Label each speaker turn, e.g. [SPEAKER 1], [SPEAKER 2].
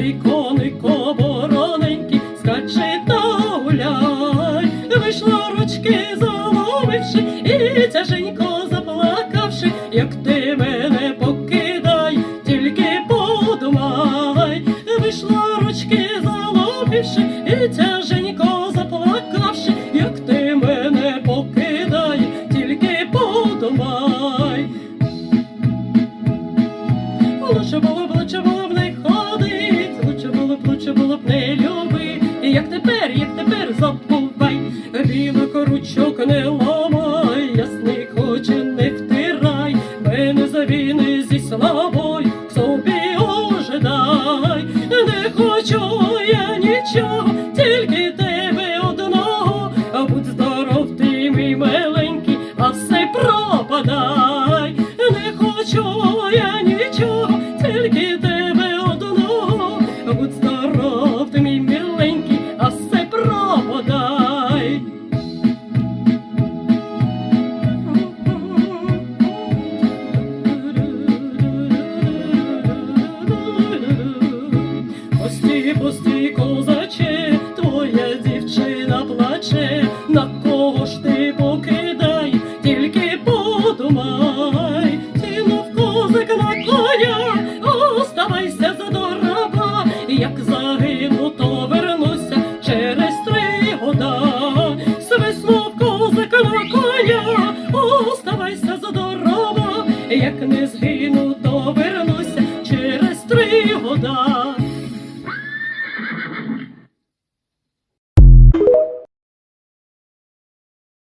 [SPEAKER 1] Ей, конико вороненький, скачи та гуляй, вийшла ручки, заломивши і тяженько заплакавши, як ти мене покидай, тільки подумай, вийшла ручки, заломивши і тяженько заплакавши, як ти мене покидай, тільки подумай. Лучше було, лучше було як тепер, як тепер забувай, рівок ручок не ломай, ясний хоче не втирай, мене завіни зі славою собі ожидай, не хочу я нічого, тільки тебе одного, а будь здоров, ти мій миленький, а все пропадай, не хочу я нічого, тільки тебе. ти пустий козаче, твоя дівчина плаче, на кого ж ти покидай, тільки подумай, Цілов козик на коня, оставайся за дораба, як загину, то вернуся через три года. Свислов козик на коня, оставайся за дороба, як не згину.